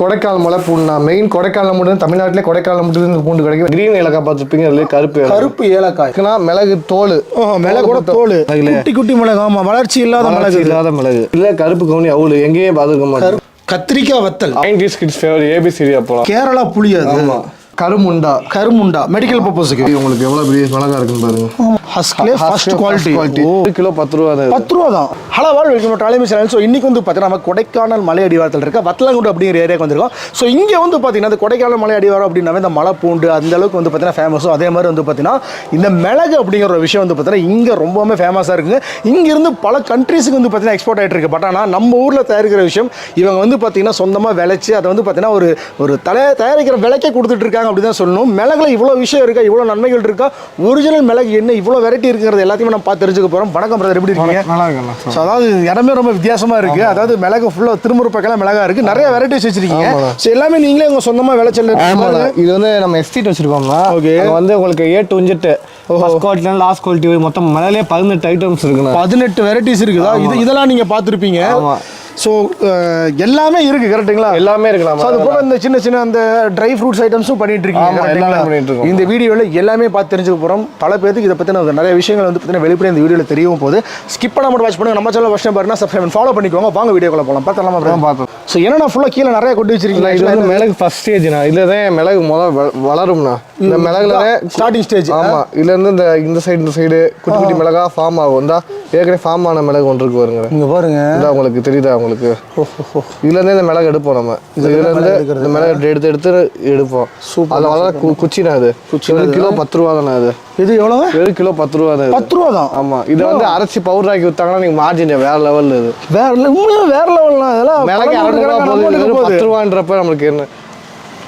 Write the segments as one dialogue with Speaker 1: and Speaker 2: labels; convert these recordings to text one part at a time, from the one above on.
Speaker 1: கொடைக்கானல் மலை பூண்டுண்ணா மெயின் கொடைக்கானல் மட்டும் தமிழ்நாட்டிலே கொடைக்கானல் மட்டும் பூண்டு கிடைக்கும். கிரீன் ஏலக்காய் பார்த்துருப்பீங்க அதுல கருப்பு.
Speaker 2: கருப்பு ஏலக்காய்.
Speaker 1: இருக்குன்னா மிளகு தோல்.
Speaker 2: ஓ மிளகு கூட தோல். குட்டி குட்டி மிளகு ஆமா வளர்ச்சி இல்லாத மிளகு.
Speaker 1: இல்லாத மிளகு. இல்ல கருப்பு கவுனி அவுள் எங்கேயும் பார்த்துருக்க மாட்டோம்.
Speaker 2: கத்திரிக்காய் வத்தல்.
Speaker 1: நைன்டிஸ் கிட்ஸ் ஃபேவரட் ஏபிசிடியா போலாம்.
Speaker 2: கேரளா புளி அது.
Speaker 1: ஆமா. கருமுண்டா.
Speaker 2: கருமுண்டா. மெடிக்கல் பர்பஸுக்கு
Speaker 1: உங்களுக்கு எவ்வளவு பெரிய மிளகா இருக்குன்னு பாருங்க.
Speaker 2: ஹஸ்க்லே ஃபர்ஸ்ட் குவாலிட்டி
Speaker 1: ஒரு கிலோ பத்து ரூபா தான்.
Speaker 2: பத்து ரூபா தான். ஹலோ வாழ் வெல்கம் டாலிமி சேனல் ஸோ இன்னைக்கு வந்து பார்த்தீங்கன்னா நம்ம கொடைக்கானல் மலை அடிவாரத்தில் இருக்க வத்தலங்குண்டு அப்படிங்கிற ஏரியாவுக்கு வந்திருக்கோம். ஸோ இங்கே வந்து பார்த்தீங்கன்னா இந்த கொடைக்கானல் மலை அடிவாரம் அப்படின்னாவே இந்த மலை பூண்டு அந்த அளவுக்கு வந்து பார்த்தீங்கன்னா ஃபேமஸும் அதே மாதிரி வந்து பார்த்தீங்கன்னா இந்த மிளகு அப்படிங்கிற ஒரு விஷயம் வந்து பார்த்தீங்கன்னா இங்கே ரொம்பவுமே ஃபேமஸாக இருக்குங்க. இங்கேருந்து பல கண்ட்ரீஸுக்கு வந்து பார்த்தீங்கன்னா எக்ஸ்போர்ட் ஆகிட்டு இருக்கு. பட் ஆனால் நம்ம ஊரில் தயாரிக்கிற விஷயம் இவங்க வந்து பார்த்தீங்கன்னா சொந்தமாக விளைச்சி அதை வந்து பார்த்தீங்கன்னா ஒரு ஒரு தலை தயாரிக்கிற விலைக்கே கொடுத்துட்டு இருக்காங்க. அப்படி தான் சொல்லணும். மிளகுல இவ்வளோ விஷயம் இருக்கா? இவ்வளோ நன்மைகள் இருக்கா? ஒரிஜினல் மிளகு என்ன? இவ்வளோ வெரைட்டி இருக்கிறது எல்லாத்தையுமே நம்ம பார்த்து தெரிஞ்சுக்க போகிறோம் வணக்கம் பிரதர் எப்படி இருக்கீங்க?
Speaker 1: நல்லா
Speaker 2: ஸோ அதாவது இடமே ரொம்ப வித்தியாசமா இருக்கு. அதாவது மிளகு ஃபுல்லாக திருமுறை பக்கம் மிளகா இருக்கு. நிறைய வெரைட்டிஸ் வச்சிருக்கீங்க. ஸோ எல்லாமே நீங்களே உங்க சொந்தமா விளைச்சல்
Speaker 1: இது வந்து நம்ம எஸ்டேட் வச்சிருக்கோம்னா. அங்க வந்து உங்களுக்கு ஏ டு இன்ஜெட் ஃபர்ஸ்ட் குவாலிட்டி லாஸ்ட் குவாலிட்டி மொத்தம் மலையிலே பதினெட்டு ஐட்டம்ஸ் இருக்குண்ணா.
Speaker 2: பதினெட்டு வெரைட்டிஸ் இருக்குதா? இது இதெல்லாம் நீங்க பார்த்துருப்பீங்க. ஸோ எல்லாமே இருக்கு கரெக்ட்டுங்களா
Speaker 1: எல்லாமே இருக்கலாம்
Speaker 2: அது போக இந்த சின்ன சின்ன அந்த ட்ரை ஃப்ரூட்ஸ் ஐட்டம்ஸும் பண்ணிட்டு இருக்கீங்க. இந்த வீடியோவில் எல்லாமே பார்த்து தெரிஞ்சுக்க போகிறோம் பல பேருக்கு இதை பற்றின நிறைய விஷயங்கள் வந்து பார்த்தீங்கன்னா வெளிப்படையாக இந்த வீடியோவில் தெரியவும் போது ஸ்கிப் பண்ண மட்டும் வாட்ச் பண்ணுங்க. நம்ம சேனல் ஃபஸ்ட் பாருங்க சப்ஸ்கிரைப் ஃபாலோ பண்ணிக்கோங்க. வாங்க வீடியோக்குள்ள போகலாம் பார்த்தலாமா
Speaker 1: தான் பார்த்தோம்
Speaker 2: ஸோ என்னன்னா ஃபுல்லாக கீழே நிறைய கொண்டு வச்சிருக்கீங்க?
Speaker 1: இது வந்து மிளகு ஃபர்ஸ்ட் ஸ்டேஜ்ண்ணா இதுல தான் மிளகு முதல் வ- வளரும்ண்ணா. இந்த மிளகுல தான்
Speaker 2: ஸ்டார்டிங் ஸ்டேஜ்
Speaker 1: ஆமா இதுல இருந்து இந்த இந்த சைடு இந்த சைடு குட்டி குட்டி மிளகா ஃபார்ம் ஆகும். இந்தா ஏற்கனவே ஃபார்ம் ஆன மிளகு ஒன்று இருக்கு வருங்க
Speaker 2: இங்க பாருங்க.
Speaker 1: உங்களுக்கு தெரியுதா உங்களுக்கு இதுல இருந்தே இந்த மிளகு எடுப்போம் நம்ம. இதுல இருந்து இந்த மிளகு எடுத்து எடுத்து எடுப்போம். அதுல வளர கு- குச்சினா அது ஒரு கிலோ பத்து ரூபா தானே அது
Speaker 2: இது எவ்வளவு?
Speaker 1: ஒரு கிலோ பத்து ரூபா தான்.
Speaker 2: பத்து ரூபா தான்?
Speaker 1: ஆமா. இதை வந்து அரைச்சி பவுடர் ஆக்கி வித்தாங்கன்னா நீங்க மார்ஜின் வேற லெவல்ல இது.
Speaker 2: வேற le- உண்மையா வேற லெவல்லாம் இதெல்லாம்
Speaker 1: மிளகு அறுநூறு ரூபா பத்து ரூபான்றப்ப நம்மளுக்கு என்ன?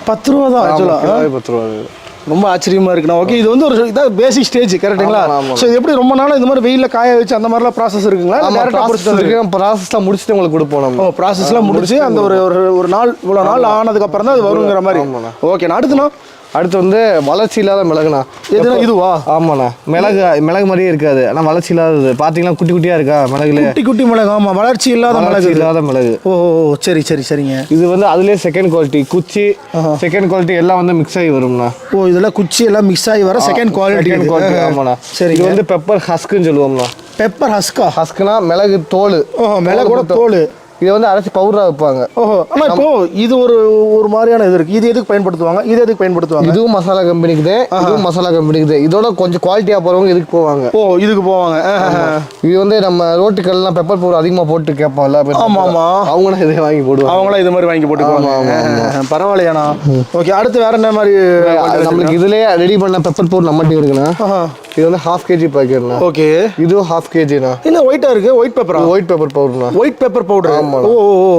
Speaker 2: பத்து ரூபா தான்
Speaker 1: பத்து ரூபா.
Speaker 2: ரொம்ப ஆச்சரியமா இருக்குண்ணா ஓகே இது வந்து ஒரு இதான் பேசிக் ஸ்டேஜ் கரெக்ட்டுங்களா. ஸோ இது எப்படி ரொம்ப நாள் இந்த மாதிரி வெயில்ல காய வச்சு அந்த மாதிரிலாம் ப்ராசஸ் இருக்குங்களா?
Speaker 1: ஆமா
Speaker 2: டேரக்டா பொறுத்து
Speaker 1: ப்ராசஸ் ப்ராசஸ்லாம் முடிச்சுட்டு உங்களுக்கு கொடுப்போம்
Speaker 2: ஓ ப்ராசஸ்லாம் முடிச்சு அந்த ஒரு ஒரு நாள் இவ்வளோ நாள் ஆனதுக்கு அப்புறம் தான் அது வருங்கிற மாதிரி. ஓகே அடுத்துண்ணா
Speaker 1: அடுத்து வந்து வளர்ச்சி இல்லாத மிளகுண்ணா.
Speaker 2: எதுனா இதுவா?
Speaker 1: ஆமாண்ணா. மிளகு மிளகு மாதிரியே இருக்காது. ஆனா வளர்ச்சி இல்லாதது. பாத்தீங்கன்னா குட்டி குட்டியா இருக்கா மிளகுல?
Speaker 2: குட்டி குட்டி மிளகு ஆமா. வளர்ச்சி இல்லாத மிளகு.
Speaker 1: இல்லாத மிளகு.
Speaker 2: ஓ சரி சரி சரிங்க.
Speaker 1: இது வந்து அதுலயே செகண்ட் குவாலிட்டி குச்சி செகண்ட் குவாலிட்டி எல்லாம் வந்து மிக்ஸ் ஆகி வரும்ண்ணா.
Speaker 2: ஓ இதெல்லாம் குச்சி எல்லாம் மிக்ஸ் ஆகி வர செகண்ட் குவாலிட்டி
Speaker 1: குவாலிட்டி ஆமாண்ணா.
Speaker 2: சரி
Speaker 1: இது வந்து பெப்பர் ஹஸ்க்குன்னு சொல்லுவோம்ண்ணா.
Speaker 2: பெப்பர் ஹஸ்கா
Speaker 1: ஹஸ்க்குனா மிளகு தோல்.
Speaker 2: ஓ மிளகோட தோல்.
Speaker 1: இது வந்து அரைச்சி பவுடரா வைப்பாங்க.
Speaker 2: ஓஹோ. ஆனா இப்போ இது ஒரு ஒரு மாதிரியான இது இருக்கு. இது எதுக்கு பயன்படுத்துவாங்க? இது எதுக்கு பயன்படுத்துவாங்க?
Speaker 1: இதுவும் மசாலா கம்பெனிக்கு தான். இதுவும் மசாலா கம்பெனிக்கு தான். இதோட கொஞ்சம் குவாலிட்டியா போறவங்க இதுக்கு போவாங்க.
Speaker 2: ஓ இதுக்கு போவாங்க.
Speaker 1: இது வந்து நம்ம ரோட்டுக்கெல்லாம் பெப்பர் பவுடர் அதிகமா போட்டு பேரும்
Speaker 2: ஆமா, ஆமா.
Speaker 1: அவங்க இதை வாங்கி போடுவாங்க.
Speaker 2: அவங்களாம் இது மாதிரி வாங்கி போட்டுக்குவாங்க.
Speaker 1: ஆமா, ஆமா,
Speaker 2: பரவாயில்லையாண்ணா. ஓகே அடுத்து வேற என்ன மாதிரி
Speaker 1: நம்மளுக்கு இதுலயே ரெடி பண்ண பெப்பர் பவுடர் நம்மகிட்ட இருக்குண்ணா. இது வந்து ஹாஃப் கேஜி பாக்கெட்ண்ணா
Speaker 2: ஓகே
Speaker 1: இதுவும் ஹாஃப் கேஜிண்ணா
Speaker 2: என்ன ஒயிட்டா இருக்கு? ஒயிட் பேப்பரா
Speaker 1: ஒயிட் பெப்பர் பவுடர்ண்ணா
Speaker 2: ஒயிட் பேப்பர் பவுடர்
Speaker 1: ஆமா.
Speaker 2: ஓ ஓ,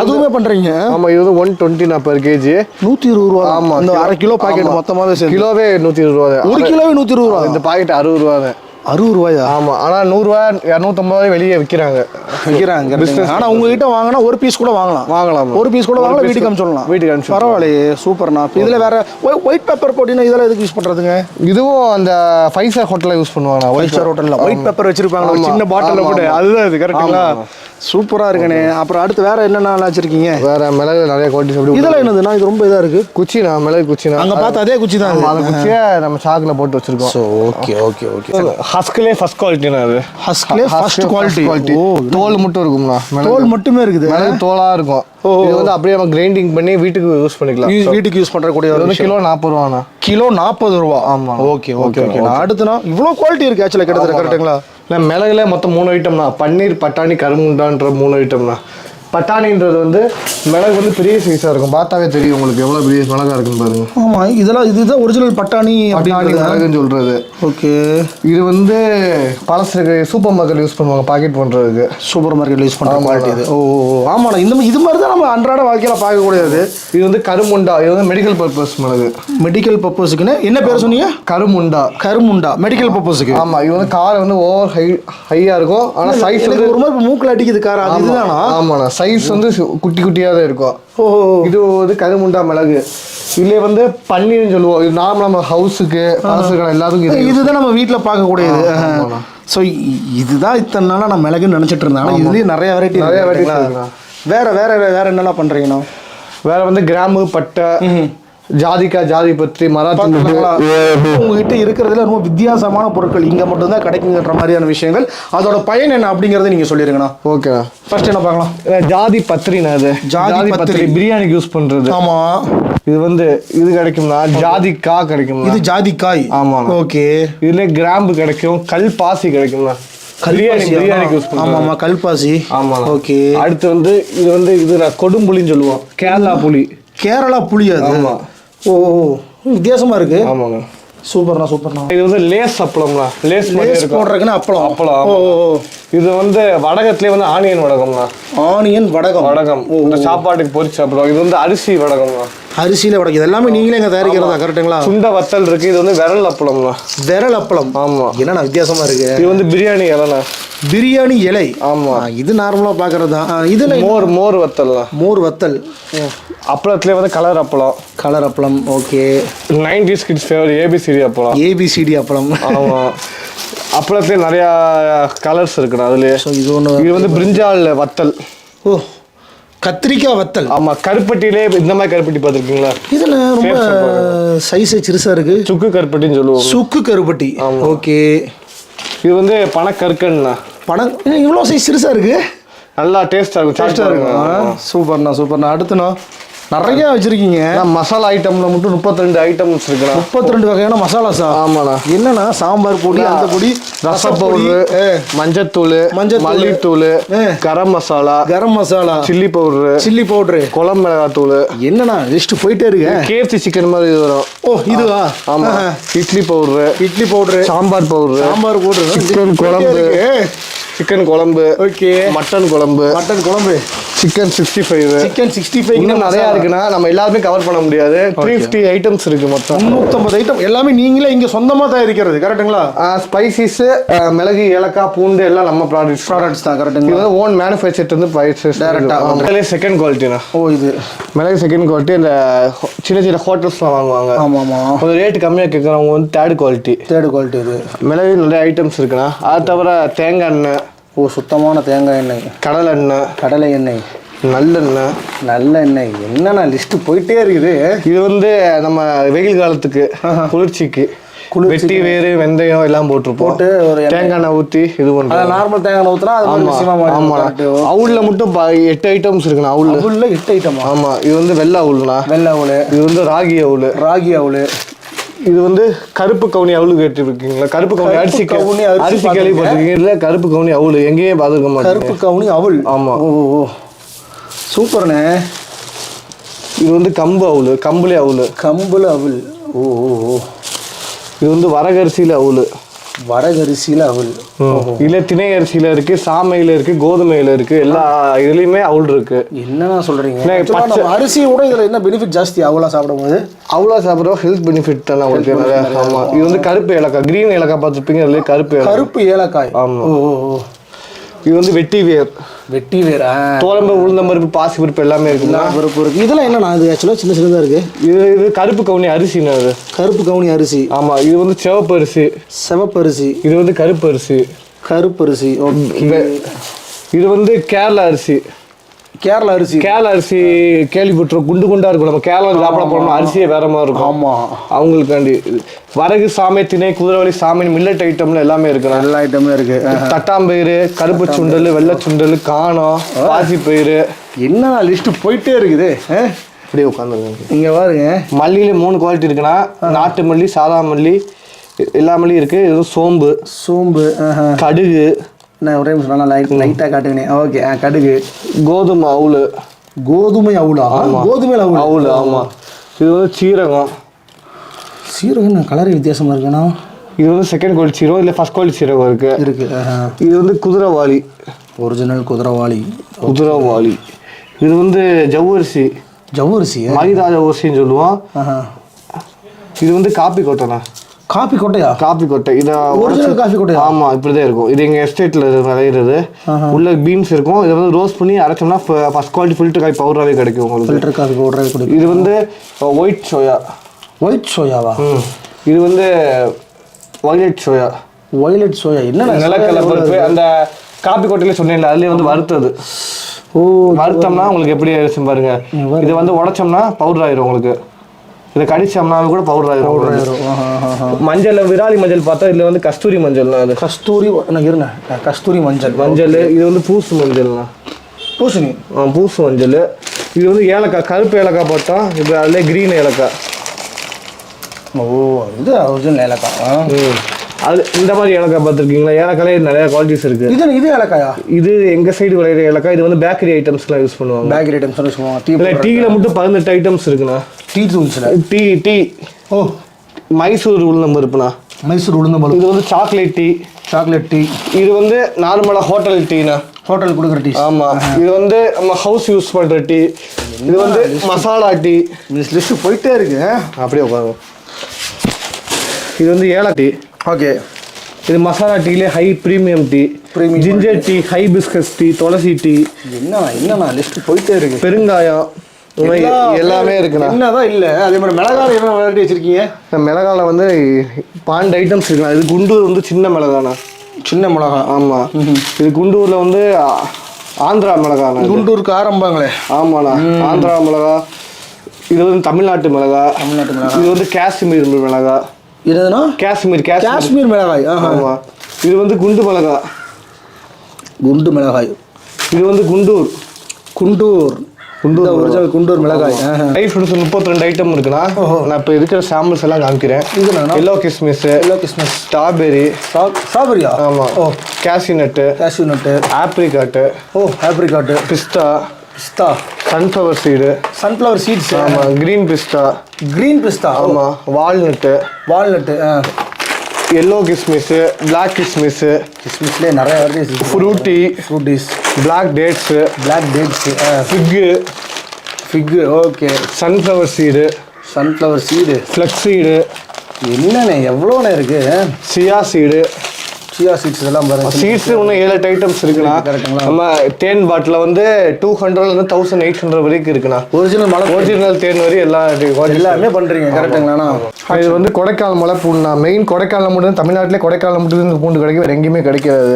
Speaker 2: அதுவுமே பண்றீங்க?
Speaker 1: ஆமா இது வந்து ஒன் டுவெண்ட்டிண்ணா பெர் கேஜி
Speaker 2: நூத்தி இருபது ரூபா.
Speaker 1: ஆமா.
Speaker 2: அந்த அரை கிலோ பாக்கெட். மொத்தமாவே
Speaker 1: கிலோவே நூத்தி இருபது ரூபா.
Speaker 2: ஒரு கிலோவே நூத்தி இருபது ரூபா.
Speaker 1: இந்த பாக்கெட் அறுபது ரூபா தான்.
Speaker 2: அறுபது ரூபாயா?
Speaker 1: ஆமா ஆனா நூறு ரூபா இரநூத்தம்பது ரூபாய் வெளியே விற்கிறாங்க
Speaker 2: விற்கிறாங்க ஆனா உங்ககிட்ட வாங்கினா ஒரு பீஸ் கூட வாங்கலாம்.
Speaker 1: வாங்கலாம்.
Speaker 2: ஒரு பீஸ் கூட வாங்கலாம் வீட்டுக்கு
Speaker 1: கூட-
Speaker 2: அனுப்பிச்சு சொல்லலாம்
Speaker 1: வீட்டுக்கு அனுப்பிச்சு
Speaker 2: பரவாயில்லையே சூப்பர்ண்ணா. இதுல வேற ஒயிட் பேப்பர் போட்டினா இதெல்லாம் எதுக்கு யூஸ் பண்றதுங்க?
Speaker 1: இதுவும் அந்த ஃபைவ் ஸ்டார் ஹோட்டல்ல யூஸ் பண்ணுவாங்க.
Speaker 2: ஒயிட் ஸ்டார் ஹோட்டல்ல ஒயிட் பேப்பர் வச்சிருப்பாங்க. சின்ன பாட்டில்
Speaker 1: ஆமா,
Speaker 2: போட்டு. அதுதான் இது கரெக்ட்டுங்களா
Speaker 1: ஆமா.
Speaker 2: சூப்பரா இருக்குண்ணே. அப்புறம் அடுத்து வேற என்னென்ன வச்சிருக்கீங்க?
Speaker 1: வேற மிளகு நிறைய குவாலிட்டிஸ் அப்படி
Speaker 2: இதெல்லாம் என்னதுண்ணா? இது ரொம்ப இதா இருக்கு.
Speaker 1: குச்சினா மிளகு குச்சினா
Speaker 2: அங்க பார்த்த அதே குச்சி தான்
Speaker 1: அந்த குச்சியை நம்ம சாக்குல போட்டு வச்சிருக்கோம்.
Speaker 2: ஓகே ஓகே ஓகே
Speaker 1: ஹஸ்க்லே ஃபர்ஸ்ட் குவாலிட்டினா அது?
Speaker 2: ஹஸ்க்லே ஃபர்ஸ்ட் குவாலிட்டி ஓ
Speaker 1: தோல் மட்டும் இருக்கும்ண்ணா.
Speaker 2: தோல் மட்டுமே இருக்குது.
Speaker 1: மிளகு தோலா இருக்கும். இது வந்து அப்படியே நம்ம கிரைண்டிங் பண்ணி வீட்டுக்கு யூஸ் பண்ணிக்கலாம்.
Speaker 2: வீட்டுக்கு யூஸ் பண்றக்கூடிய
Speaker 1: இது
Speaker 2: ஒரு
Speaker 1: கிலோ நாற்பது ரூபாண்ணா.
Speaker 2: கிலோ நாற்பது ரூபா.
Speaker 1: ஆமா.
Speaker 2: ஓகே ஓகே ஓகே நான் அடுத்துனா இவ்வளோ குவாலிட்டி இருக்கு ஆக்சுவலாக கிட்டத்தட்ட கரெக்ட்டுங்களா
Speaker 1: இல்லை மிளகுல மொத்தம் மூணு ஐட்டம்னா பன்னீர் பட்டாணி கருமுண்டான்ற மூணு ஐட்டம்னா பட்டாணின்றது வந்து மிளகு வந்து பெரிய சைஸாக இருக்கும். பார்த்தாவே தெரியும் உங்களுக்கு எவ்வளோ பெரிய மிளகா இருக்குன்னு பாருங்க.
Speaker 2: ஆமா இதெல்லாம் இதுதான் ஒரிஜினல் பட்டாணி
Speaker 1: பட்டாணி மிளகுன்னு சொல்றது.
Speaker 2: ஓகே.
Speaker 1: இது வந்து பழசு சூப்பர் மார்க்கெட் யூஸ் பண்ணுவாங்க பாக்கெட் பண்ணுறதுக்கு
Speaker 2: சூப்பர் மார்க்கெட்ல யூஸ்
Speaker 1: ஆமா,
Speaker 2: குவாலிட்டி இது. ஓ. ஆமாண்ணா இந்த இது மாதிரி தான் நம்ம அன்றாட வாழ்க்கையில பார்க்கக்கூடியது
Speaker 1: இது வந்து கருமுண்டா இது வந்து மெடிக்கல் பர்பஸ் மிளகு.
Speaker 2: மெடிக்கல் பர்பஸுக்குன்னு என்ன பேர் சொன்னீங்க?
Speaker 1: கருமுண்டா.
Speaker 2: கருமுண்டா மெடிக்கல் பர்பஸுக்கு
Speaker 1: ஆமா இது வந்து கார் வந்து ஓவர் ஹை ஹையா இருக்கும். ஆனா சைஸ்
Speaker 2: ஒரு மாதிரி மூக்கில் அடிக்குது கார். அது இதுதானா?
Speaker 1: ஆமாண்ணா. சைஸ் வந்து குட்டி குட்டியா தான் இருக்கும்.
Speaker 2: ஓ.
Speaker 1: இது வந்து கருமுண்டா மிளகு. இதுல வந்து பன்னீர்னு சொல்லுவோம். இது நார்மலா நம்ம ஹவுஸுக்கு பழசுக்கு எல்லாத்துக்கும் இது
Speaker 2: இதுதான் நம்ம வீட்டில் பார்க்கக்கூடியது. ஸோ இதுதான் இத்தனை நாளாக நான் மிளகுன்னு நினச்சிட்டு இருந்தேன். இதுலேயும் நிறைய வெரைட்டி
Speaker 1: நிறைய இருக்குண்ணா.
Speaker 2: வேற வேற வேற என்னெல்லாம் பண்ணுறீங்கண்ணா
Speaker 1: வேற வந்து கிராம்பு பட்டை ஜாதிக்காய் ஜாதி பத்திரி மராத்தி.
Speaker 2: உங்ககிட்ட இருக்கிறதுல ரொம்ப வித்தியாசமான பொருட்கள். இங்க மட்டும்தான் கிடைக்குங்கிற மாதிரியான விஷயங்கள். அதோட பயன் என்ன அப்படிங்கறத நீங்க சொல்லிருங்கண்ணா.
Speaker 1: ஓகேண்ணா.
Speaker 2: ஃபர்ஸ்ட் என்ன பார்க்கலாம்?
Speaker 1: ஜாதி பத்திரிண்ணா அது
Speaker 2: ஜாதி பத்திரி.
Speaker 1: பிரியாணிக்கு யூஸ் பண்றது.
Speaker 2: ஆமா.
Speaker 1: இது வந்து இது கிடைக்கும்னா ஜாதிக்கா கிடைக்கும்னா
Speaker 2: இது ஜாதிக்காய்.
Speaker 1: ஆமாண்ணா.
Speaker 2: ஓகே.
Speaker 1: இதுல கிராம்பு கிடைக்கும். கல் பாசி கிடைக்கும்னா பிரியாணி பிரியாணிக்கு யூஸ்
Speaker 2: ஆமா
Speaker 1: பண்ணுவோம்
Speaker 2: ஆமா கல்பாசி
Speaker 1: ஆமாண்ணா.
Speaker 2: ஓகே.
Speaker 1: அடுத்து வந்து இது வந்து இது நான் கொடும்புளின்னு சொல்லுவோம். கேரளா புளி.
Speaker 2: கேரளா புளி அது.
Speaker 1: ஆமா.
Speaker 2: ஓ ஓ, ஓ. வித்தியாசமா இருக்கு.
Speaker 1: ஆமாங்க.
Speaker 2: சூப்பர்ண்ணா சூப்பர்ண்ணா.
Speaker 1: இது வந்து லேஸ் அப்பளம்னா லேஸ்
Speaker 2: லேஸ் போடுறதுக்குன்னு அப்பளம்.
Speaker 1: அப்பளம்,
Speaker 2: ஓ.
Speaker 1: இது வந்து வடகத்திலே வந்து ஆனியன் வடகம்னா
Speaker 2: ஆனியன் வடகம்.
Speaker 1: வடகம். இந்த சாப்பாட்டுக்கு பொரிச்ச அப்பளம். இது வந்து அரிசி வடகம்னா
Speaker 2: அரிசியில வடகம். இது எல்லாமே நீங்களே இங்க தயாரிக்கிறதா கரெக்ட்டுங்களா?
Speaker 1: சுண்ட வத்தல் இருக்கு. இது வந்து விரல் அப்பளம்னா
Speaker 2: விரல் அப்பளம்.
Speaker 1: ஆமா.
Speaker 2: என்னண்ணா வித்தியாசமா இருக்கு?
Speaker 1: இது வந்து பிரியாணி இலைண்ணா.
Speaker 2: பிரியாணி இலை.
Speaker 1: ஆமா.
Speaker 2: ஆ, இது நார்மலா பாக்குறது? தான் இதுல
Speaker 1: மோர் மோர் வத்தல்னா
Speaker 2: மோர் வத்தல்.
Speaker 1: அப்பளத்துலேயே வந்து கலர் அப்பளம்.
Speaker 2: கலர் அப்பளம் okay.
Speaker 1: Nineties kids favour ABCD அப்பளம்.
Speaker 2: ஏபிசிடி அப்பளம்.
Speaker 1: ஆமா. அப்பளத்துலேயே நிறையா கலர்ஸ் இருக்குண்ணா அதுலேயே.
Speaker 2: இது ஒன்று
Speaker 1: இது வந்து பிரிஞ்சால் வத்தல்.
Speaker 2: ஓ கத்திரிக்காய் வத்தல்.
Speaker 1: ஆமா கருப்பட்டிலே இந்த மாதிரி கருப்பட்டி பார்த்துருக்கீங்களா?
Speaker 2: இதுல ரொம்ப சைஸ் சிறுசா இருக்கு.
Speaker 1: சுக்கு கருப்பட்டின்னு சொல்லுவோம்.
Speaker 2: சுக்கு கருப்பட்டி. ஓகே.
Speaker 1: இது வந்து பனக்கற்கண்ணா
Speaker 2: பணம் இவ்வளோ சைஸ் சிறுசா இருக்கு?
Speaker 1: நல்லா டேஸ்டா இருக்கும்.
Speaker 2: டேஸ்டா இருக்கு சூப்பர்ண்ணா சூப்பர்ண்ணா. அடுத்துண்ணா நிறைய வச்சிருக்கீங்க.
Speaker 1: மசாலா ஐட்டம்ல மட்டும் முப்பத்தி ஐட்டம்ஸ் இருக்குண்ணா
Speaker 2: முப்பத்தி ரெண்டு வகையான மசாலாஸா
Speaker 1: ஆமாண்ணா
Speaker 2: என்னண்ணா சாம்பார் பொடி அந்த பொடி
Speaker 1: ரச
Speaker 2: ரசப்பொடி,
Speaker 1: பவுடரு
Speaker 2: ஆ,
Speaker 1: மஞ்சத்தூள்
Speaker 2: மஞ்சத்தூள்,
Speaker 1: மல்லித்தூள். Garam masala
Speaker 2: garam masala
Speaker 1: chilli powder
Speaker 2: chilli powder.
Speaker 1: குழம்பு மிளகாத்தூள்.
Speaker 2: என்னண்ணா லிஸ்ட் போயிட்டே இருக்கு.
Speaker 1: கேஎஃப்சி சிக்கன் மாதிரி வரும்.
Speaker 2: ஓ இதுவா?
Speaker 1: ஆமா. Idli powder.
Speaker 2: Idli powder.
Speaker 1: Sambar powder.
Speaker 2: Sambar powder.
Speaker 1: Chicken குழம்பு. சிக்கன் குழம்பு.
Speaker 2: ஓகே.
Speaker 1: மட்டன் குழம்பு.
Speaker 2: மட்டன் குழம்பு.
Speaker 1: Chicken sixty five
Speaker 2: chicken sixty five
Speaker 1: இன்னும் நிறைய இருக்குன்னா நம்ம எல்லாருமே கவர் பண்ண முடியாது. த்ரீ ஃபிஃப்டி ஐட்டம்ஸ் இருக்கு மொத்தம்.
Speaker 2: முந்நூற்றம்பது ஐட்டம் எல்லாமே நீங்களே இங்க சொந்தமா தயாரிக்கிறது கரெக்ட்டுங்களா
Speaker 1: ஸ்பைசிஸ் மிளகு ஏலக்காய் பூண்டு எல்லாம் நம்ம ப்ராடக்ட்ஸ்
Speaker 2: ப்ராடக்ட்ஸ் தான்
Speaker 1: இது
Speaker 2: கரெக்ட்டுங்களா
Speaker 1: வந்து ஓன் மேனுஃபேக்சர் வந்து ஸ்பைசஸ்
Speaker 2: ஆ
Speaker 1: மிளகு செகண்ட் குவாலிட்டினா
Speaker 2: ஓ இது.
Speaker 1: மிளகு செகண்ட் குவாலிட்டி இந்த சின்ன சின்ன ஹோட்டல்ஸ்லாம் வாங்குவாங்க.
Speaker 2: ஆமா ஆமா.
Speaker 1: கொஞ்சம் ரேட் கம்மியாக கேட்குறவங்க வந்து தேர்ட் குவாலிட்டி
Speaker 2: தேர்ட் குவாலிட்டி இது.
Speaker 1: மிளகு நிறைய ஐட்டம்ஸ் இருக்குண்ணா. அது தவிர தேங்காய் எண்ணெய்
Speaker 2: ஓ சுத்தமான தேங்காய் எண்ணெய்.
Speaker 1: கடலை எண்ணெய்.
Speaker 2: கடலை எண்ணெய்.
Speaker 1: நல்லெண்ணெய்
Speaker 2: நல்ல எண்ணெய். என்னண்ணா லிஸ்ட் போயிட்டே இருக்குது.
Speaker 1: இது வந்து நம்ம வெயில் காலத்துக்கு குளிர்ச்சிக்கு. வெட்டி வேறு வெந்தயம் எல்லாம் போட்டிருப்போம்.
Speaker 2: போட்டு ஒரு.
Speaker 1: தேங்காய் எண்ணெய் ஊற்றி இது பண்ணுறோம்
Speaker 2: நார்மல் தேங்காய் எண்ணெய் ஊத்துனா அது மாதிரி
Speaker 1: ஆமா
Speaker 2: விஷயமா மாறிடும்.
Speaker 1: ஆமா.
Speaker 2: correct. ஓ.
Speaker 1: அவுல்ல மட்டும் எட்டு ஐட்டம்ஸ் இருக்குண்ணா அவுல்
Speaker 2: அவுல்ல எட்டு ஐட்டமா
Speaker 1: ஆமா இது வந்து வெள்ளை அவுல்ண்ணா.
Speaker 2: வெள்ளை அவுள்
Speaker 1: இது வந்து ராகி அவுல்.
Speaker 2: ராகி அவுள்
Speaker 1: இது வந்து கருப்பு கவுனி அவுல் கேட்டிருக்கீங்களா? கருப்பு கவுனி அரிசி
Speaker 2: கவுனி அரிசி
Speaker 1: கேள்விப்பட்டிருக்கீங்க இல்ல கருப்பு கவுனி அவுல் எங்கேயே பார்த்துருக்க மாட்டேங்க.
Speaker 2: கருப்பு கவுனி அவுள்.
Speaker 1: ஆமா.
Speaker 2: ஓ ஓ, சூப்பர்ண்ணே.
Speaker 1: இது வந்து கம்பு அவுல் கம்புலே அவுல்
Speaker 2: கம்புல அவுள். ஓ ஓ ஓ.
Speaker 1: இது வந்து வரகரிசியில அவுல்
Speaker 2: வரகரிசியில அவுள்
Speaker 1: இல்ல திணை அரிசியில இருக்கு சாமையில இருக்கு கோதுமையில இருக்கு எல்லா இதுலயுமே அவுல் இருக்கு.
Speaker 2: என்னண்ணா சொல்றீங்க? நம்ம அரிசியோட இதுல என்ன பெனிஃபிட் ஜாஸ்தி அவ்வளோ சாப்பிடும்போது?
Speaker 1: அவ்வளோ சாப்பிட்றோம் ஹெல்த் பெனிஃபிட் தானே உங்களுக்கு நிறைய. ஆமா. இது வந்து கருப்பு ஏலக்காய். கிரீன் ஏலக்காய் பார்த்துருப்பீங்க அதுலேயே கருப்பு
Speaker 2: கருப்பு ஏலக்காய்.
Speaker 1: ஆமா.
Speaker 2: ஓ ஓ ஓ
Speaker 1: இது வந்து வெட்டி வேர்.
Speaker 2: வெட்டி வேற.
Speaker 1: தோலம்பு உளுந்த பருப்பு பாசி பருப்பு எல்லாமே இருக்குங்களா
Speaker 2: பருப்பு இருக்கு. இதெல்லாம் என்னண்ணா இது ஆக்சுவலாக சின்ன சின்னதாக இருக்கு?
Speaker 1: இது இது கருப்பு கவுனி அரிசிண்ணா
Speaker 2: கருப்பு கவுனி அரிசி.
Speaker 1: ஆமா இது வந்து சிவப்பு அரிசி.
Speaker 2: சிவப்பு அரிசி.
Speaker 1: இது வந்து கருப்பு அரிசி.
Speaker 2: கருப்பு அரிசி.
Speaker 1: இது வந்து கேரளா அரிசி.
Speaker 2: கேரளா அரிசி.
Speaker 1: கேரளா அரிசி கேள்விப்பட்டிருக்கோம். குண்டு குண்டா இருக்கும். நம்ம கேரளா சாப்பிட போனோம் அரிசியே வேற மாதிரி இருக்கும்.
Speaker 2: ஆமா.
Speaker 1: அவங்களுக்காண்டி வரகு சாமை திணை குதிரவழி சாமை மில்லட் ஐட்டம்ல எல்லாமே இருக்குண்ணா
Speaker 2: எல்லா ஐட்டமே இருக்கு.
Speaker 1: தட்டாம்பயிறு கருப்பு சுண்டல் வெள்ளை சுண்டல் காணம் பாசிப்பயிறு.
Speaker 2: என்னண்ணா லிஸ்ட் போயிட்டே இருக்குது?
Speaker 1: அப்படியே உட்காந்துருக்காங்க
Speaker 2: இங்க பாருங்க.
Speaker 1: மல்லியில மூணு குவாலிட்டி இருக்குண்ணா நாட்டு மல்லி சாதா மல்லி எல்லா மல்லியும் இருக்கு. இது சோம்பு
Speaker 2: சோம்பு.
Speaker 1: கடுகு
Speaker 2: நான் ஒரே நிமிஷம் நான் லைட் லைட்டாக காட்டுவேனே ஓகே கடுகு.
Speaker 1: கோதுமை அவுள்.
Speaker 2: கோதுமை அவுளா? கோதுமையில் அவுள்.
Speaker 1: அவுள் ஆமா. இது வந்து சீரகம்.
Speaker 2: சீரகம் கலரே வித்தியாசமா இருக்குண்ணா.
Speaker 1: இது வந்து செகண்ட் குவாலிட்டி சீரகம் இல்லை ஃபர்ஸ்ட் குவாலிட்டி சீரகம் இருக்கு.
Speaker 2: இருக்கு ஆஹா.
Speaker 1: இது வந்து குதிரைவாளி.
Speaker 2: ஒரிஜினல் குதிரவாளி.
Speaker 1: குதிரைவாளி. இது வந்து ஜவ்வரிசி.
Speaker 2: ஜவ்வரிசி
Speaker 1: மைதா ஜவ்வரிசின்னு சொல்லுவோம். இது வந்து காப்பி கொட்டைண்ணா.
Speaker 2: காப்பி கொட்டையா?
Speaker 1: காப்பி கொட்டை. இதை
Speaker 2: ஒரிஜினல் காஃபி கொட்டையா?
Speaker 1: ஆமா இப்படிதான் இருக்கும். இது எங்க எஸ்டேட்ல விளையிறது. உள்ள பீன்ஸ் இருக்கும். இதை வந்து ரோஸ்ட் பண்ணி அரைச்சோம்னா ஃபர்ஸ்ட் குவாலிட்டி ஃபில்டர் காய் பவுடராகவே கிடைக்கும் உங்களுக்கு.
Speaker 2: ஃபில்டர் காஃபி பவுடரே கொடுக்கு
Speaker 1: இது வந்து ஒயிட் சோயா
Speaker 2: ஒயிட் சோயாவா
Speaker 1: இது வந்து வயலட் சோயா
Speaker 2: ஒய்லட் சோயா என்ன
Speaker 1: நிலக்கடலை அந்த காப்பி கொட்டையில சொன்னேன்ல அதுலயே வந்து வறுத்தது.
Speaker 2: ஓ
Speaker 1: வறுத்தோம்னா உங்களுக்கு எப்படி ஆயிடுச்சு பாருங்க. இது வந்து உடைச்சோம்னா பவுடர் ஆயிரும் உங்களுக்கு. இதை கடிச்சோம்னா கூட பவுடர்
Speaker 2: ஆஹா.
Speaker 1: மஞ்சள்ல விராலி மஞ்சள் பார்த்தா இதுல வந்து கஸ்தூரி மஞ்சள்னா அது.
Speaker 2: கஸ்தூரி நான் இருங்க. கஸ்தூரி மஞ்சள்.
Speaker 1: மஞ்சள் இது வந்து பூசு மஞ்சள்னா
Speaker 2: பூசணி?
Speaker 1: ஆ, பூசு மஞ்சள். இது வந்து ஏலக்காய் கருப்பு ஏலக்காய் போட்டா இது அதுல கிரீன் ஏலக்காய்.
Speaker 2: ஓ இது ஒரிஜினல் ஏலக்காய்.
Speaker 1: அது இந்த மாதிரி ஏலக்காய் பார்த்துருக்கீங்களா? ஏலக்காயிலே நிறைய குவாலிட்டிஸ் இருக்கு.
Speaker 2: இது இது ஏலக்காயா?
Speaker 1: இது எங்க சைடு விளையிற ஏலக்காய் இது வந்து பேக்கரி ஐட்டம்ஸ்லாம் யூஸ் பண்ணுவாங்க.
Speaker 2: பேக்கரி ஐட்டம்ஸ் சொல்லுவாங்க டீ
Speaker 1: இல்லை டீல மட்டும் பதினெட்டு ஐட்டம்ஸ் இருக்குண்ணா.
Speaker 2: டீ தூள்ஸில்?
Speaker 1: டீ டீ
Speaker 2: ஓ.
Speaker 1: மைசூர் உளுந்தம் பருப்புண்ணா
Speaker 2: மைசூர் உளுந்தம்பழம்
Speaker 1: இது வந்து சாக்லேட் டீ
Speaker 2: சாக்லேட் டீ
Speaker 1: இது வந்து நார்மலாக ஹோட்டல் டீனா
Speaker 2: ஹோட்டல் கொடுக்குற டீ
Speaker 1: ஆமா. இது வந்து நம்ம ஹவுஸ் யூஸ் பண்ற டீ இது வந்து மசாலா டீ
Speaker 2: லிஸ்ட் போயிட்டே இருக்கு.
Speaker 1: அப்படியே உட்காருங்க. இது வந்து ஏலா டீ
Speaker 2: ஓகே.
Speaker 1: இது மசாலா டீலே high premium tea. Ginger tea high பிஸ்கஸ் tea tulsi tea.
Speaker 2: என்ன என்னண்ணா லிஸ்ட் போயிட்டே இருக்கு?
Speaker 1: பெருங்காயம் எல்லாமே இருக்குண்ணா.
Speaker 2: என்னதான் இல்ல. அதே மாதிரி மிளகாய் என்ன வெரைட்டி வச்சிருக்கீங்க?
Speaker 1: மிளகால வந்து பன்னெண்டு ஐட்டம்ஸ் இருக்குண்ணா. இது குண்டூர் வந்து சின்ன மிளகாண்ணா.
Speaker 2: சின்ன மிளகா.
Speaker 1: ஆமா. இது குண்டூர்ல வந்து ஆந்திரா மிளகாண்ணா.
Speaker 2: குண்டூருக்கு ஆரம்பாங்களே
Speaker 1: ஆமாண்ணா. ஆந்திரா மிளகா இது வந்து தமிழ்நாட்டு மிளகா.
Speaker 2: தமிழ்நாட்டு மிளகா.
Speaker 1: இது வந்து காஷ்மீர் மிளகா.
Speaker 2: இதுனா
Speaker 1: காஷ்மீர் காஷ்மீர்.
Speaker 2: மிளகாய் ஆஹா.
Speaker 1: ஆமா. இது வந்து குண்டு மிளகா.
Speaker 2: குண்டு மிளகாய்.
Speaker 1: இது வந்து குண்டூர்.
Speaker 2: குண்டூர். குண்டூர் ஒரிஜினல் குண்டூர் மிளகாய்.
Speaker 1: ட்ரை ஃப்ரூட்ஸ் முப்பத்தி ரெண்டு ஐட்டம் இருக்குண்ணா. நான் இப்போ இருக்கிற சாம்பிள்ஸ் எல்லாம் காமிக்கிறேன்.
Speaker 2: இதுண்ணா
Speaker 1: எல்லோ கிஸ்மிஸ்
Speaker 2: எல்லோ கிறிஸ்மஸ்
Speaker 1: ஸ்ட்ராபெரி
Speaker 2: ஸ்ட்ராபெரியா
Speaker 1: ஆமா.
Speaker 2: ஓ.
Speaker 1: Cashew nut
Speaker 2: cashew nut
Speaker 1: apricot
Speaker 2: ஓ apricot
Speaker 1: pista
Speaker 2: pista.
Speaker 1: Sunflower seed
Speaker 2: sunflower seeds
Speaker 1: ஆமா கிரீன் பிஸ்தா.
Speaker 2: கிரீன் பிஸ்தா.
Speaker 1: ஆமா வால்நட்டு
Speaker 2: வால்நட்டு
Speaker 1: எல்லோ கிஸ்மிஸ் பிளாக் கிஸ்மிஸ்
Speaker 2: கிறிஸ்மஸ்லேயே நிறைய varieties
Speaker 1: fruity
Speaker 2: fruities
Speaker 1: black dates
Speaker 2: black dates
Speaker 1: fig
Speaker 2: fig okay
Speaker 1: sunflower seed
Speaker 2: sunflower seed
Speaker 1: flax seed
Speaker 2: என்னண்ணே எவ்வளோண்ணே இருக்கு?
Speaker 1: Chia seed
Speaker 2: chia seeds இதெல்லாம் பாருங்க
Speaker 1: சீட்ஸ் இன்னும் ஏழு எட்டு ஐட்டம்ஸ் இருக்குண்ணா? நம்ம தேன் பாட்டில் வந்து டூ ஹண்ட்ரட்லேருந்து தௌசண்ட் எயிட் ஹண்ட்ரட் வரைக்கும் இருக்குண்ணா.
Speaker 2: ஒரிஜினல் மலை
Speaker 1: ஒரிஜினல் தேன் வரை எல்லா
Speaker 2: எல்லாமே பண்றீங்க கரெக்டுங்களாண்ணா?
Speaker 1: இது வந்து கொடைக்கானல் மலை பூண்டுண்ணா மெயின் கொடைக்கானல் மட்டும் தமிழ்நாட்டிலே கொடைக்கானல் மட்டும் இந்த பூண்டு கிடைக்கும் வேறு எங்கேயுமே கிடைக்காது.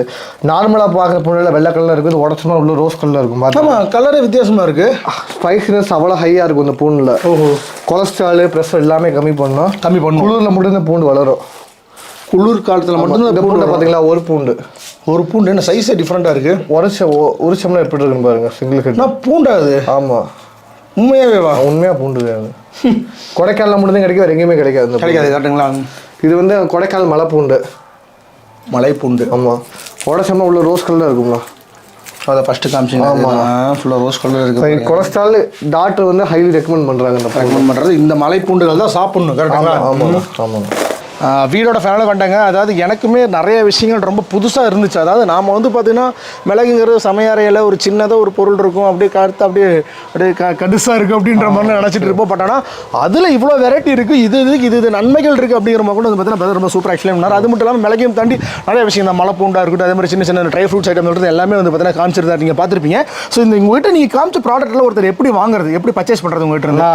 Speaker 1: நார்மலாக பார்க்குற பூண்டில் வெள்ளை கலரில் இருக்குது உடச்சோம்னா உள்ள ரோஸ் கலரில் இருக்கும் பார்த்தா
Speaker 2: ஆமா கலரே வித்தியாசமா இருக்கு.
Speaker 1: ஸ்பைசினஸ் அவ்வளோ ஹையாக இருக்கும் இந்த பூண்டில்.
Speaker 2: ஓஹோ.
Speaker 1: கொலஸ்ட்ரால் ப்ரெஷர் எல்லாமே கம்மி பண்ணோம்.
Speaker 2: கம்மி பண்ணும்.
Speaker 1: குளிரில் மட்டும் இந்த பூண்டு வளரும்.
Speaker 2: குளிர் காலத்துல மட்டும்
Speaker 1: இந்த பூண்டை பார்த்தீங்களா ஒரு பூண்டு.
Speaker 2: ஒரு பூண்டு. என்ன சைஸே டிஃப்ரெண்டா இருக்கு?
Speaker 1: உரைச்ச உரிச்சோம்னா எப்படி இருக்குன்னு பாருங்க சிங்கிள் கட்
Speaker 2: நான் பூண்டா அது?
Speaker 1: ஆமாம்
Speaker 2: உண்மையாவே வா.
Speaker 1: உண்மையாக பூண்டு வேணும் கொடைக்கானல் மட்டும் தான் கிடைக்கும் வேறு எங்கேயுமே கிடைக்காது.
Speaker 2: கிடைக்காது கரெக்டுங்களா
Speaker 1: இது வந்து கொடைக்கானல் மலை பூண்டு
Speaker 2: மலை பூண்டு
Speaker 1: ஆமாம் உடச்சோம்னா உள்ள ரோஸ் கலரில் இருக்கும்ண்ணா
Speaker 2: அதை ஃபர்ஸ்ட் காமிச்சிங்க.
Speaker 1: ஆமா.
Speaker 2: ஃபுல்லாக ரோஸ் கலர் இருக்கு
Speaker 1: கொலஸ்ட்ரால் டாக்டர் வந்து ஹைலி ரெக்கமெண்ட் பண்ணுறாங்க
Speaker 2: ரெக்கமெண்ட் பண்ணுறது இந்த மலை பூண்டுகள் தான் சாப்பிடணும் கரெக்டுங்களா
Speaker 1: ஆமாம் ஆமாம்
Speaker 2: வீடோட ஃபேமிலியில் வந்துட்டாங்க. அதாவது எனக்குமே நிறைய விஷயங்கள் ரொம்ப புதுசாக இருந்துச்சு. அதாவது நாம் வந்து பார்த்தீங்கன்னா மிளகுங்கிறது சமையறையில் ஒரு சின்னதாக ஒரு பொருள் இருக்கும். அப்படியே கடுத்து அப்படியே அப்படியே க கடுசாக இருக்குது அப்படின்ற மாதிரி நினச்சிட்டு இருப்போம். பட் ஆனால் அதில் இவ்வளோ வெரைட்டி இருக்குது இது இதுக்கு இது இது நன்மைகள் இருக்குது அப்படிங்கிற மாதிரி கூட வந்து பார்த்தீங்கன்னா ரொம்ப சூப்பர் ஆக்சுவலாக பண்ணார். அது மட்டும் இல்லாமல் மிளகையும் தாண்டி நிறைய விஷயம். இந்த மலை பூண்டா இருக்கட்டும் அதே மாதிரி சின்ன சின்ன ட்ரை ஃப்ரூட்ஸ் ஐட்டம் சொல்கிறது எல்லாமே வந்து பார்த்தீங்கன்னா காமிச்சிருந்தா நீங்கள் பார்த்துருப்பீங்க. ஸோ இந்த உங்கள்கிட்ட நீங்கள் காமிச்ச ப்ராடக்ட்டில் ஒருத்தர் எப்படி வாங்குறது? எப்படி பர்ச்சேஸ் பண்ணுறது உங்கள்கிட்ட இருந்து?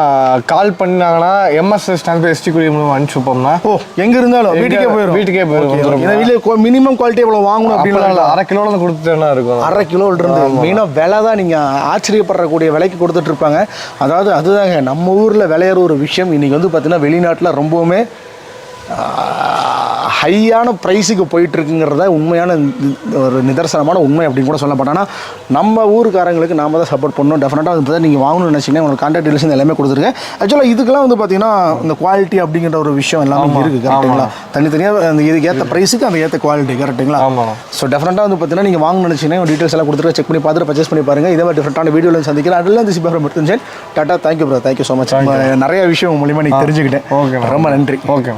Speaker 1: கால் பண்ணாங்கன்னா எம்எஸ்எஸ் ட்ரான்ஸ்பர் எஸ்டி குடி மூலம் அனுப்பிச்சுப்போம்னா
Speaker 2: ஓ எங்கே இருந்தாலும்
Speaker 1: எங்க-
Speaker 2: வீட்டுக்கே போயிடும்
Speaker 1: வீட்டுக்கே போயிடும்.
Speaker 2: இந்த வீட்டில் மினிமம் குவாலிட்டி எவ்வளோ வாங்கணும் அப்படின்னா
Speaker 1: அரை கிலோவில் கொடுத்துட்டேன்னா இருக்கும்.
Speaker 2: அரை கிலோ இருந்து மெயினாக விலை தான் நீங்கள் ஆச்சரியப்படக்கூடிய விலைக்கு கொடுத்துட்டு இருப்பாங்க. அதாவது அதுதாங்க நம்ம ஊரில் விளையிற ஒரு விஷயம். இன்றைக்கி வந்து பார்த்தீங்கன்னா வெளிநாட்டில் ரொம்பவுமே ஹையான ப்ரைஸுக்கு போயிட்டுருக்குங்கிறத உண்மையான ஒரு நிதர்சனமான உண்மை அப்படின்னு கூட சொல்லப்பட்டேன் ஆனால் நம்ம ஊருக்காரங்களுக்கு நாம தான் சப்போர்ட் பண்ணணும். டெஃபினட்டாக வந்து பார்த்தா நீங்கள் வாங்கணும்னு நினச்சிங்கன்னா உங்களுக்கு கான்டாக்ட் டீல்ஸ் எல்லாமே கொடுத்துருக்கேன். ஆக்சுவலாக இதுக்கெல்லாம் வந்து பார்த்தீங்கன்னா இந்த குவாலிட்டி அப்படிங்கிற ஒரு விஷயம் எல்லாமே இருக்குது கரெக்டுங்களா தனித்தனியாக அந்த இதுக்கு ஏற்ற ப்ரைஸுக்கு அந்த ஏற்ற குவாலிட்டி கரெக்டுங்களா ஸோ டெஃபினட்டாக வந்து பார்த்தீங்கன்னா நீங்கள் வாங்க நினச்சிங்கன்னா டீட்டெயில்ஸ் எல்லாம் கொடுத்துட்டு செக் பண்ணி பார்த்துட்டு பர்ச்சேஸ் பண்ணி பாருங்க. இதே மாதிரி டிஃப்ரெண்டான வீடியோவில் சந்திக்கிறேன் அதில் இந்த Sipa Murugan tata thank you bro thank you so much நிறைய விஷயம் மூலியமாக நீங்கள் தெரிஞ்சுக்கிட்டேன்.
Speaker 1: ma'am.
Speaker 2: ரொம்ப நன்றி.
Speaker 1: ஓகே